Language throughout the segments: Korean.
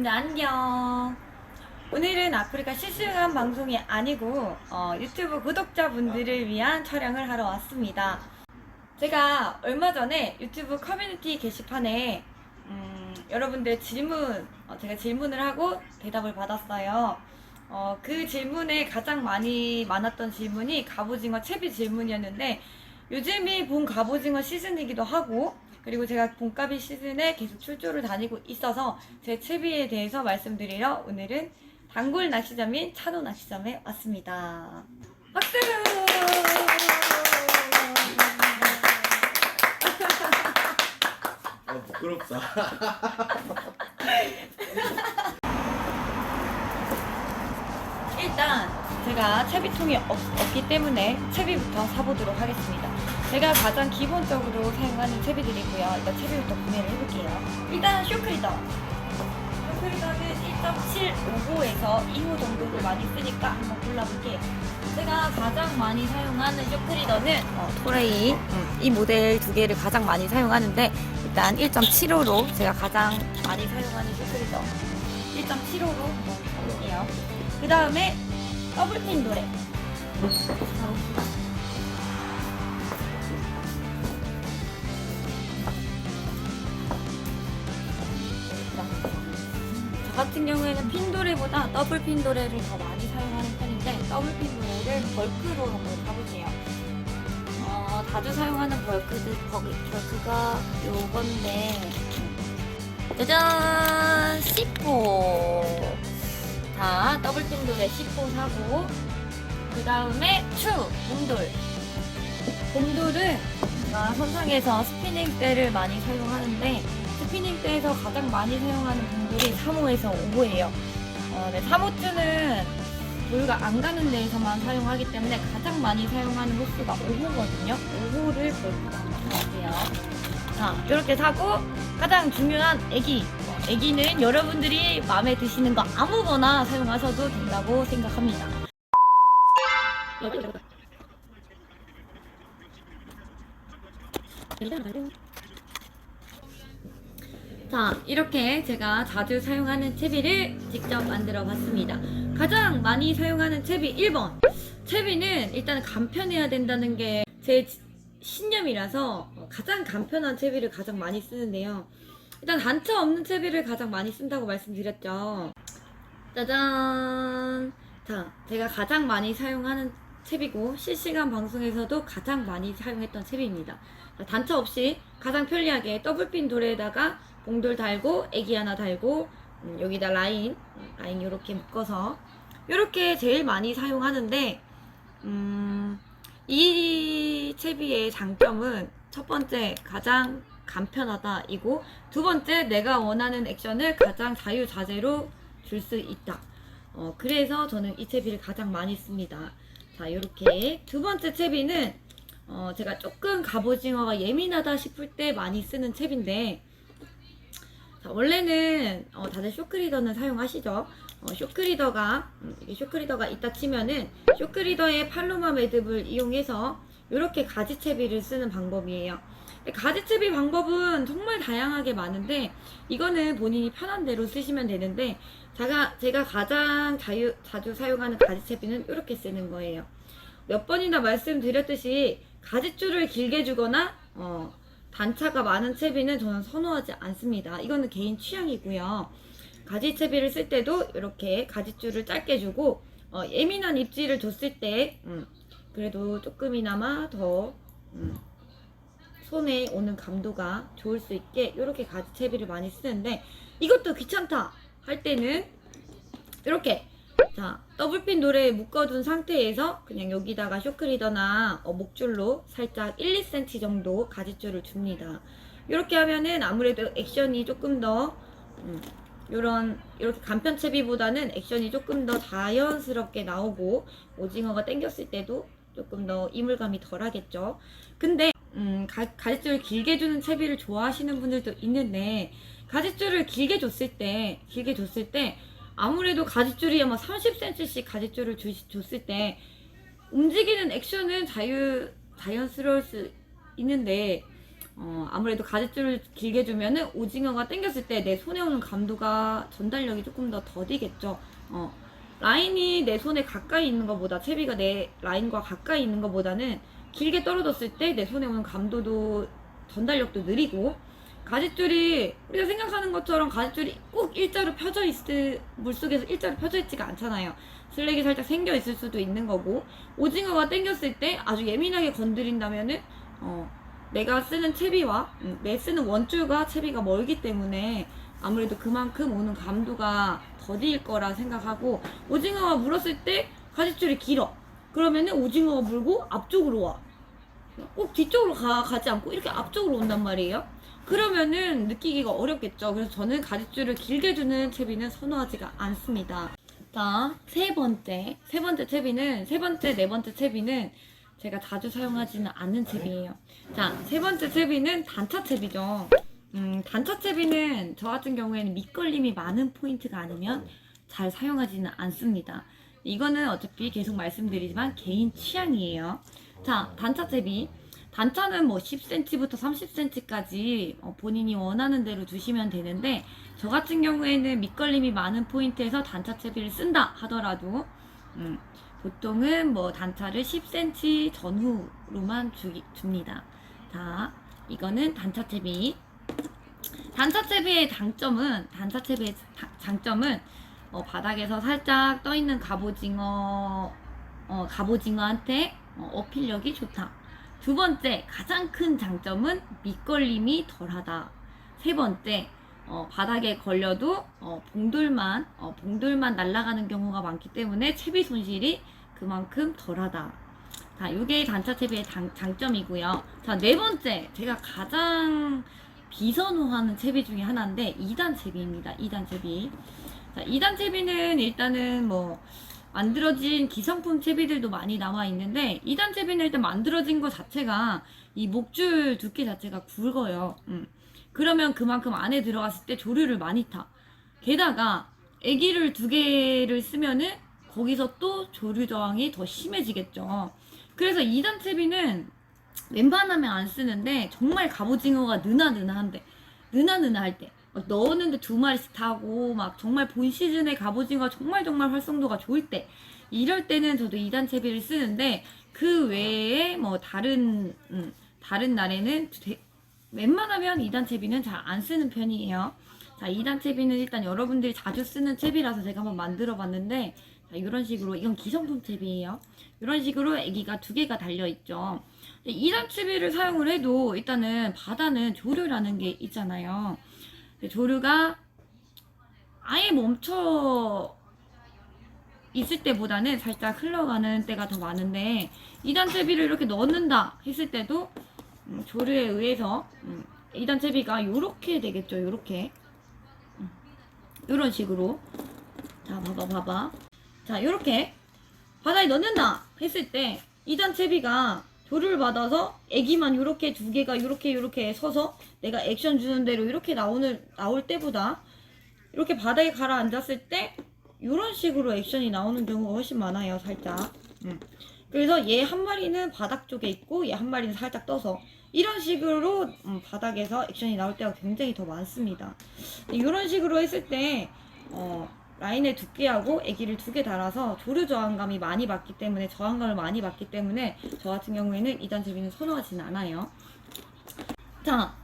여러분들 안녕. 오늘은 아프리카 실시간 방송이 아니고 어, 유튜브 구독자분들을 위한 촬영을 하러 왔습니다. 제가 얼마 전에 유튜브 커뮤니티 게시판에 음, 여러분들 질문, 어, 제가 질문을 하고 대답을 받았어요. 어, 그 질문에 가장 많이 많았던 질문이 갑오징어 채비 질문이었는데 요즘이 봄 갑오징어 시즌이기도 하고 그리고 제가 봄가비 시즌에 계속 출조를 다니고 있어서 제 채비에 대해서 말씀드리러 오늘은 단골 낚시점인 찬호 낚시점에 왔습니다. 박수! 아 부끄럽다. 일단 제가 채비통이 없, 없기 때문에 채비부터 사보도록 하겠습니다. 제가 가장 기본적으로 사용하는 채비들이고요. 일단 채비부터 구매를 해볼게요. 일단 쇼크리더. 쇼크리더는 1.755에서 2호 정도를 많이 쓰니까 한번 골라볼게요. 제가 가장 많이 사용하는 쇼크리더는 어, 토레이 음, 이 모델 두 개를 가장 많이 사용하는데 일단 1.75로 제가 가장 많이 사용하는 쇼크리더 1.75로 한번 가볼게요. 그 다음에 더블핀 노래. 같은 경우에는 핀도레보다 더블 핀도레를 더 많이 사용하는 편인데 더블 핀도레를 벌크로 한번 가볼게요. 어, 자주 사용하는 벌크들 벌크가 요건데. 짜잔! 10호 자 더블 핀도레 10호 사고 그 다음에 추 곰돌. 곰돌은 제가 선상에서 스피닝 때를 많이 사용하는데 스 피닝 때에서 가장 많이 사용하는 곰돌이 3호에서 5호예요. 어, 네, 3호주는 돌가 안 가는 데에서만 사용하기 때문에 가장 많이 사용하는 호수가 5호거든요. 5호를 볼까 한번 할게요. 자, 이렇게 사고 가장 중요한 애기. 어, 애기는 여러분들이 마음에 드시는 거 아무거나 사용하셔도 된다고 생각합니다. 자, 이렇게 제가 자주 사용하는 채비를 직접 만들어 봤습니다. 가장 많이 사용하는 채비 1번. 채비는 일단 간편해야 된다는 게 제 신념이라서 가장 간편한 채비를 가장 많이 쓰는데요. 일단 단차 없는 채비를 가장 많이 쓴다고 말씀드렸죠. 짜잔. 자, 제가 가장 많이 사용하는 채비고 실시간 방송에서도 가장 많이 사용했던 채비입니다. 자, 단차 없이 가장 편리하게 더블핀 돌에다가 봉돌 달고 애기 하나 달고 음, 여기다 라인 음, 라인 이렇게 묶어서 이렇게 제일 많이 사용하는데 음, 이 채비의 장점은 첫 번째 가장 간편하다이고 두 번째 내가 원하는 액션을 가장 자유자재로 줄 수 있다. 어, 그래서 저는 이 채비를 가장 많이 씁니다. 자, 이렇게 두 번째 채비는 어, 제가 조금 갑오징어가 예민하다 싶을 때 많이 쓰는 채비인데 자, 원래는 어, 다들 쇼크리더는 사용하시죠. 어, 쇼크리더가 음, 이게 쇼크리더가 있다 치면은 쇼크리더의 팔로마 매듭을 이용해서 이렇게 가지채비를 쓰는 방법이에요. 가지채비 방법은 정말 다양하게 많은데 이거는 본인이 편한 대로 쓰시면 되는데 제가 제가 가장 자유, 자주 사용하는 가지채비는 이렇게 쓰는 거예요. 몇 번이나 말씀드렸듯이 가지줄을 길게 주거나 어, 단차가 많은 채비는 저는 선호하지 않습니다. 이거는 개인 취향이고요. 가지 채비를 쓸 때도 이렇게 가지줄을 짧게 주고 어, 예민한 입질을 줬을 때 음, 그래도 조금이나마 더 음, 손에 오는 감도가 좋을 수 있게 이렇게 가지 채비를 많이 쓰는데 이것도 귀찮다 할 때는 이렇게 자 더블핀 노래에 묶어둔 상태에서 그냥 여기다가 쇼크리더나 어, 목줄로 살짝 1, 2cm 정도 가지줄을 줍니다. 이렇게 하면은 아무래도 액션이 조금 더 음, 이런 이렇게 간편채비보다는 액션이 조금 더 자연스럽게 나오고 오징어가 당겼을 때도 조금 더 이물감이 덜하겠죠. 근데 음, 가, 가지줄을 길게 주는 채비를 좋아하시는 분들도 있는데 가지줄을 길게 줬을 때 길게 줬을 때 아무래도 가지줄이 아마 30cm씩 가지줄을 주, 줬을 때 움직이는 액션은 자유 자연스러울 수 있는데 어, 아무래도 가지줄을 길게 주면은 오징어가 당겼을 때 내 손에 오는 감도가 전달력이 조금 더 더디겠죠. 어, 라인이 내 손에 가까이 있는 것보다 채비가 내 라인과 가까이 있는 것보다는 길게 떨어졌을 때 내 손에 오는 감도도 전달력도 느리고 가지줄이 우리가 생각하는 것처럼 가지줄이 꼭 일자로 펴져 있을 물속에서 일자로 펴져 있지가 않잖아요. 슬랙이 살짝 생겨 있을 수도 있는 거고 오징어가 당겼을 때 아주 예민하게 건드린다면은 어, 내가 쓰는 채비와 음, 내 쓰는 원줄과 채비가 멀기 때문에 아무래도 그만큼 오는 감도가 더디일 거라 생각하고 오징어가 물었을 때 가지줄이 길어 그러면은 오징어가 물고 앞쪽으로 와 꼭 뒤쪽으로 가, 가지 않고 이렇게 앞쪽으로 온단 말이에요 그러면은 느끼기가 어렵겠죠 그래서 저는 가지줄을 길게 주는 채비는 선호하지가 않습니다 자, 세 번째. 세 번째 채비는, 세 번째, 네 번째 채비는 제가 자주 사용하지는 않는 채비예요. 자, 세 번째 채비는 단차 채비죠. 음, 단차 채비는 저 같은 경우에는 밑걸림이 많은 포인트가 아니면 잘 사용하지는 않습니다. 이거는 어차피 계속 말씀드리지만 개인 취향이에요. 자, 단차 채비. 단차는 뭐 10cm부터 30cm까지 어, 본인이 원하는 대로 두시면 되는데 저 같은 경우에는 밑걸림이 많은 포인트에서 단차 채비를 쓴다 하더라도 음, 보통은 뭐 단차를 10cm 전후로만 주기, 줍니다. 자, 이거는 단차 채비. 단차 채비의 장점은 단차 채비의 자- 장점은 어, 바닥에서 살짝 떠 있는 갑오징어 어, 갑오징어한테 어, 어필력이 좋다. 두 번째 가장 큰 장점은 밑걸림이 덜하다. 세 번째 어, 바닥에 걸려도 어, 봉돌만 어, 봉돌만 날아가는 경우가 많기 때문에 채비 손실이 그만큼 덜하다. 자, 이게 단차 채비의 장, 장점이고요. 자, 네 번째 제가 가장 비선호하는 채비 중에 하나인데 2단 채비입니다. 2단 채비. 자, 2단 채비는 일단은 뭐 만들어진 기성품 채비들도 많이 나와 있는데 2단 채비는 일단 만들어진 것 자체가 이 목줄 두께 자체가 굵어요. 음. 그러면 그만큼 안에 들어갔을 때 조류를 많이 타. 게다가 애기를 두 개를 쓰면은 거기서 또 조류 저항이 더 심해지겠죠. 그래서 2단 채비는 웬만하면 안 쓰는데 정말 갑오징어가 느나느나한데 느나느나 할 때막 넣었는데 두 마리씩 타고 막 정말 본 시즌에 갑오징어 정말 정말 활성도가 좋을 때 이럴 때는 저도 2단 채비를 쓰는데 그 외에 뭐 다른 음, 다른 날에는 되- 웬만하면 2단 채비는 잘 안 쓰는 편이에요. 자, 2단 채비는 일단 여러분들이 자주 쓰는 채비라서 제가 한번 만들어 봤는데 자, 이런 식으로 이건 기성품 채비예요. 이런 식으로 아기가 두 개가 달려 있죠. 2단 채비를 사용을 해도 일단은 바다는 조류라는 게 있잖아요. 조류가 아예 멈춰 있을 때보다는 살짝 흘러가는 때가 더 많은데 2단 채비를 이렇게 넣는다 했을 때도 음, 조류에 의해서 음, 2단 채비가 요렇게 되겠죠. 요렇게 음, 요런 식으로 자 봐봐 봐봐 자 요렇게 바다에 넣는다 했을 때 2단 채비가 조류를 받아서 애기만 요렇게 두 개가 요렇게 요렇게 서서 내가 액션 주는 대로 이렇게 나오는 나올 때보다 이렇게 바닥에 가라앉았을 때 이런 식으로 액션이 나오는 경우가 훨씬 많아요 살짝 음. 그래서 얘 한 마리는 바닥 쪽에 있고 얘 한 마리는 살짝 떠서 이런 식으로 음, 바닥에서 액션이 나올 때가 굉장히 더 많습니다 이런 식으로 했을 때 어, 라인의 두께하고 애기를 두 개 달아서 조류 저항감이 많이 받기 때문에 저항감을 많이 받기 때문에 저 같은 경우에는 2단 채비는 선호하진 않아요 자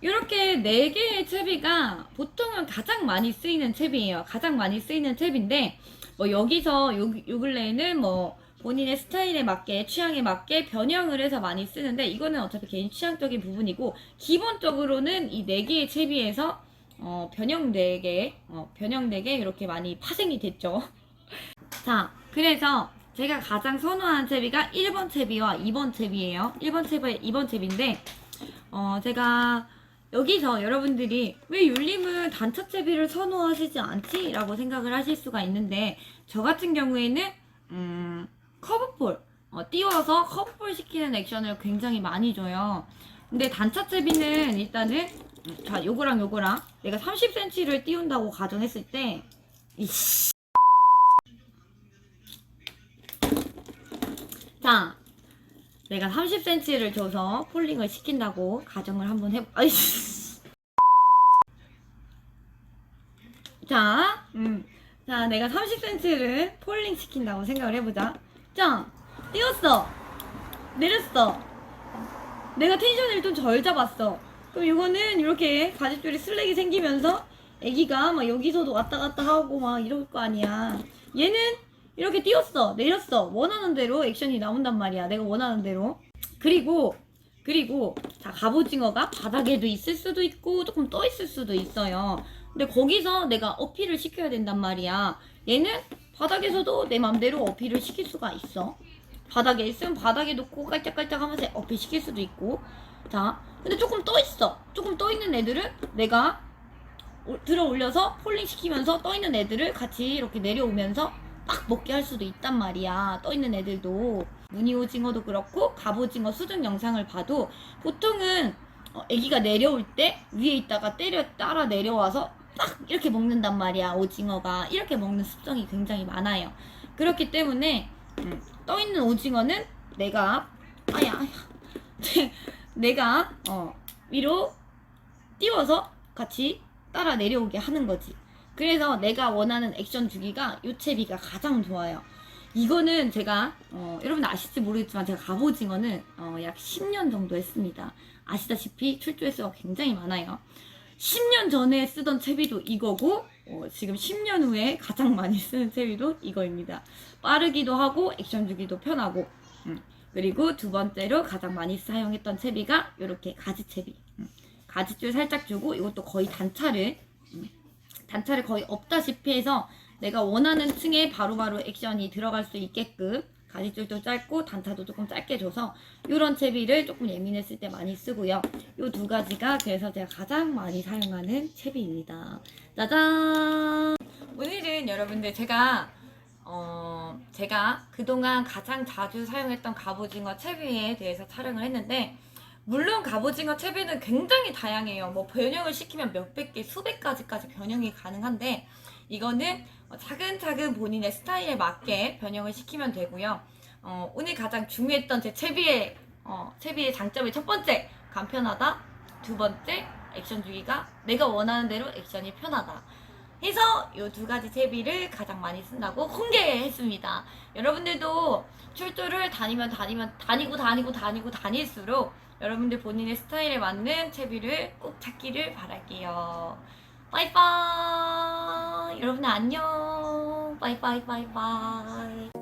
이렇게 네 개의 채비가 보통은 가장 많이 쓰이는 채비예요. 가장 많이 쓰이는 채비인데 뭐 여기서 요, 요 근래에는 뭐 본인의 스타일에 맞게 취향에 맞게 변형을 해서 많이 쓰는데 이거는 어차피 개인 취향적인 부분이고 기본적으로는 이 네 개의 채비에서 어, 변형 네 개, 어, 변형 네개 이렇게 많이 파생이 됐죠. 자, 그래서 제가 가장 선호하는 채비가 1번 채비와 2번 채비예요. 1번 채비, 2번 채비인데 어, 제가 여기서 여러분들이 왜 율림은 단차 채비를 선호하시지 않지? 라고 생각을 하실 수가 있는데 저 같은 경우에는 음, 커브볼 어, 띄워서 커브볼 시키는 액션을 굉장히 많이 줘요 근데 단차 채비는 일단은 음, 자 요거랑 요거랑 내가 30cm를 띄운다고 가정했을 때 이씨 자 내가 30cm를 줘서 폴링을 시킨다고 가정을 한번 해. 아이씨. 자, 음, 자, 내가 30cm를 폴링 시킨다고 생각을 해보자. 자, 띄웠어. 내렸어. 내가 텐션을 좀덜 잡았어. 그럼 이거는 이렇게 가죽줄이 슬랙이 생기면서 애기가 막 여기서도 왔다 갔다 하고 막 이럴 거 아니야. 얘는 이렇게 띄웠어. 내렸어. 원하는 대로 액션이 나온단 말이야. 내가 원하는 대로. 그리고, 그리고, 자, 갑오징어가 바닥에도 있을 수도 있고 조금 떠 있을 수도 있어요. 근데 거기서 내가 어필을 시켜야 된단 말이야. 얘는 바닥에서도 내 맘대로 어필을 시킬 수가 있어. 바닥에 있으면 바닥에 놓고 깔짝깔짝 하면서 어필 시킬 수도 있고. 자, 근데 조금 떠 있어. 조금 떠 있는 애들은 내가 오- 들어 올려서 폴링 시키면서 떠 있는 애들을 같이 이렇게 내려오면서 딱 먹게 할 수도 있단 말이야. 떠 있는 애들도. 무늬 오징어도 그렇고 갑오징어 수중 영상을 봐도 보통은 어, 애기가 내려올 때 위에 있다가 때려 따라 내려와서 딱 이렇게 먹는단 말이야. 오징어가 이렇게 먹는 습성이 굉장히 많아요. 그렇기 때문에 음, 떠 있는 오징어는 내가 아야 아야 내가 어, 위로 띄워서 같이 따라 내려오게 하는 거지. 그래서 내가 원하는 액션 주기가 요채비가 가장 좋아요. 이거는 제가 어, 여러분 아실지 모르겠지만 제가 갑오징어는 어, 약 10년 정도 했습니다. 아시다시피 출조 횟수가 굉장히 많아요. 10년 전에 쓰던 채비도 이거고 어, 지금 10년 후에 가장 많이 쓰는 채비도 이거입니다. 빠르기도 하고 액션 주기도 편하고 음. 그리고 두 번째로 가장 많이 사용했던 채비가 이렇게 가지 채비 음. 가지줄 살짝 주고 이것도 거의 단차를 음. 단차를 거의 없다시피 해서 내가 원하는 층에 바로바로 액션이 들어갈 수 있게끔 가지줄도 짧고 단차도 조금 짧게 줘서 이런 채비를 조금 예민했을 때 많이 쓰고요. 이 두 가지가 그래서 제가 가장 많이 사용하는 채비입니다. 짜잔! 오늘은 여러분들 제가 어 제가 그동안 가장 자주 사용했던 갑오징어 채비에 대해서 촬영을 했는데 물론 갑오징어 채비는 굉장히 다양해요. 뭐 변형을 시키면 몇백 개, 수백 가지까지 변형이 가능한데 이거는 어, 차근차근 본인의 스타일에 맞게 변형을 시키면 되고요. 어, 오늘 가장 중요했던 제 채비의 어, 채비의 장점이 첫 번째 간편하다, 두 번째 액션 주기가 내가 원하는 대로 액션이 편하다. 해서 이 두 가지 채비를 가장 많이 쓴다고 공개했습니다. 여러분들도 출조를 다니면 다니면 다니고 다니고 다니고 다닐수록 여러분들 본인의 스타일에 맞는 채비를 꼭 찾기를 바랄게요. 빠이빠이. 여러분 안녕. 빠이빠이 빠이빠이.